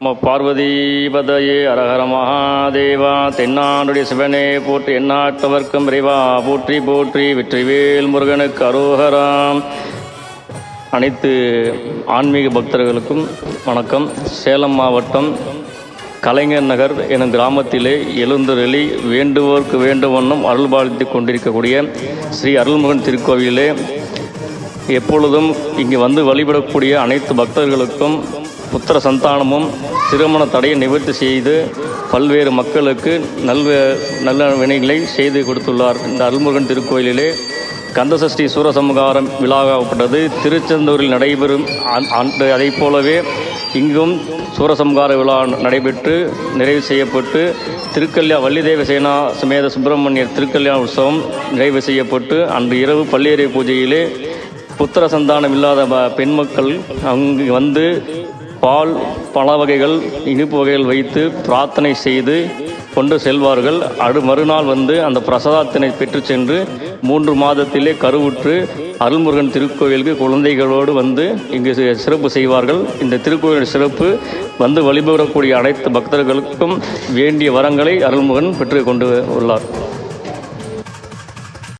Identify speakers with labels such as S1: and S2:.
S1: நம்ம பார்வதிபதையே அரஹர மகாதேவா தென்னாடுடைய சிவனே போற்றி எண்ணாட்டவர்க்கும் விரைவா போற்றி போற்றி வெற்றிவேல் முருகனுக்கு அரோகராம் அனைத்து ஆன்மீக பக்தர்களுக்கும் வணக்கம். சேலம் மாவட்டம் கலைஞர் நகர் எனும் கிராமத்திலே எழுந்தருளி வேண்டுவோர்க்கு வேண்டுவண்ணம் அருள்பாலித்து கொண்டிருக்கக்கூடிய ஸ்ரீ அருள்முகன் திருக்கோவிலே எப்பொழுதும் இங்கு வந்து வழிபடக்கூடிய அனைத்து பக்தர்களுக்கும் புத்திர சந்தானமும் திருமண தடையை நிவர்த்தி செய்து பல்வேறு மக்களுக்கு நல்வ நல்ல வினைகளை செய்து கொடுத்துள்ளார். இந்த அருள்முருகன் திருக்கோயிலிலே கந்தசஷ்டி சூரசம்ஹாரம் விழாவாகப்பட்டது. திருச்செந்தூரில் நடைபெறும் அந்- அன்று அதைப் போலவே இங்கும் சூரசம்ஹார விழா நடைபெற்று நிறைவு செய்யப்பட்டு திருக்கல்யா வள்ளிதேவ சேனா சுமேத சுப்பிரமணியர் திருக்கல்யாண உற்சவம் நிறைவு செய்யப்பட்டு அன்று இரவு பள்ளியறை பூஜையிலே புத்திர சந்தானம் இல்லாத ப- பெண் மக்கள் அங்கு வந்து பால் பல வகைகள் இனிப்பு வகைகள் வைத்து பிரார்த்தனை செய்து கொண்டு செல்வார்கள். அடு மறுநாள் வந்து அந்த பிரசாதத்தினை பெற்று சென்று மூன்று மாதத்திலே கருவுற்று அருள்முருகன் திருக்கோவிலுக்கு குழந்தைகளோடு வந்து இங்கு சிறப்பு செய்வார்கள். இந்த திருக்கோயில் சிறப்பு வந்து வழிபடக்கூடிய அனைத்து பக்தர்களுக்கும் வேண்டிய வரங்களை அருள்முருகன் பெற்று கொண்டு உள்ளார்.